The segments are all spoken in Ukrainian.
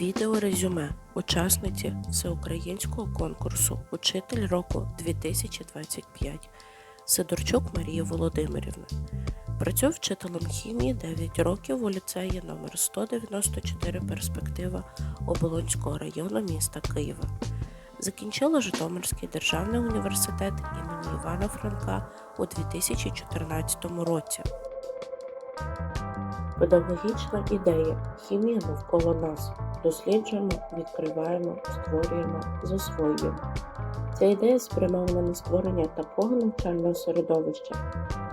Відео резюме учасниці всеукраїнського конкурсу Учитель року 2025 Сидорчук Марія Володимирівна. Працює вчителем хімії 9 років у ліцеї номер 194 Перспектива Оболонського району міста Києва. Закінчила Житомирський державний університет імені Івана Франка у 2014 році. Педагогічна ідея хімія навколо нас. Досліджуємо, відкриваємо, створюємо, засвоюємо. Ця ідея спрямована на створення такого навчального середовища,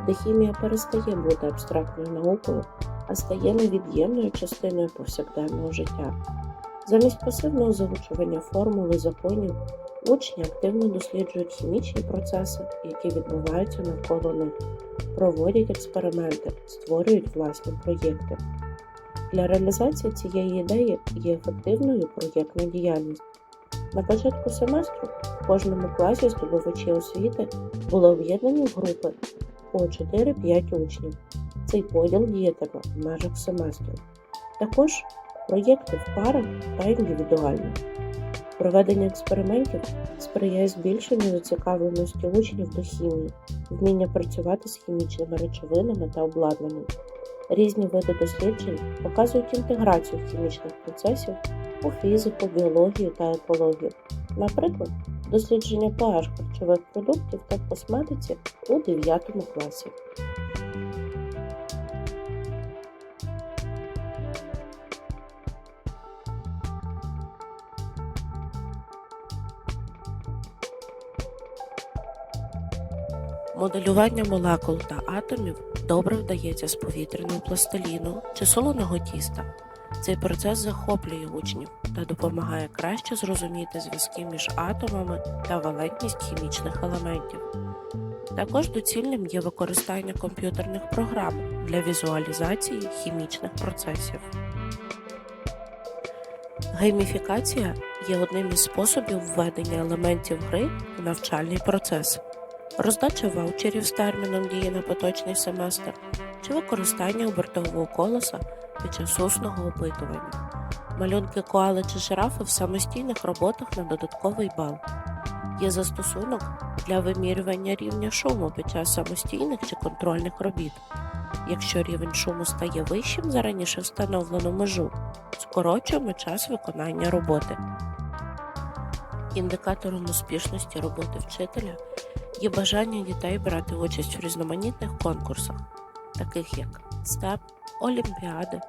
де хімія перестає бути абстрактною наукою, а стає невід'ємною частиною повсякденного життя. Замість пасивного заучування формул і законів учні активно досліджують хімічні процеси, які відбуваються навколо них, проводять експерименти, створюють власні проєкти. Для реалізації цієї ідеї є ефективною проєктна діяльність. На початку семестру в кожному класі здобувачі освіти були об'єднані в групи по 4-5 учнів. Цей поділ діятиме в межах семестру. Також проєкти в парах та індивідуально. Проведення експериментів сприяє збільшенню зацікавленості учнів до хімії, вміння працювати з хімічними речовинами та обладнанням. Різні види досліджень показують інтеграцію хімічних процесів у фізику, біологію та екологію. Наприклад, дослідження pH харчових продуктів та косметиці у 9 класі. Моделювання молекул та атомів добре вдається з повітряного пластиліну чи солоного тіста. Цей процес захоплює учнів та допомагає краще зрозуміти зв'язки між атомами та валентність хімічних елементів. Також доцільним є використання комп'ютерних програм для візуалізації хімічних процесів. Гейміфікація є одним із способів введення елементів гри у навчальний процес роздача ваучерів з терміном дії на поточний семестр чи використання обертового колеса під час усного опитування, малюнки коали чи жирафи в самостійних роботах на додатковий бал. Є застосунок для вимірювання рівня шуму під час самостійних чи контрольних робіт. Якщо рівень шуму стає вищим за раніше встановлену межу, скорочуємо час виконання роботи. Індикатором успішності роботи вчителя є бажання дітей брати участь в різноманітних конкурсах, таких як СТЕП, Олімпіади,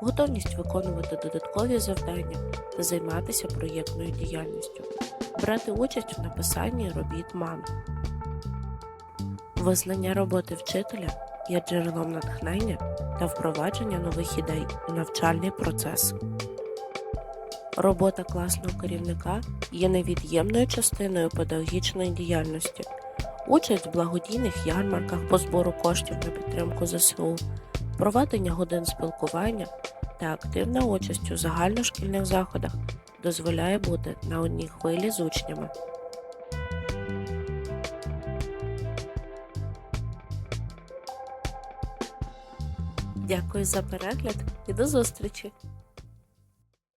готовність виконувати додаткові завдання та займатися проєктною діяльністю, брати участь в написанні робіт МАН. Визнання роботи вчителя є джерелом натхнення та впровадження нових ідей у навчальний процес. Робота класного керівника є невід'ємною частиною педагогічної діяльності. Участь в благодійних ярмарках по збору коштів на підтримку ЗСУ, проведення годин спілкування та активна участь у загальношкільних заходах дозволяє бути на одній хвилі з учнями. Дякую за перегляд і до зустрічі!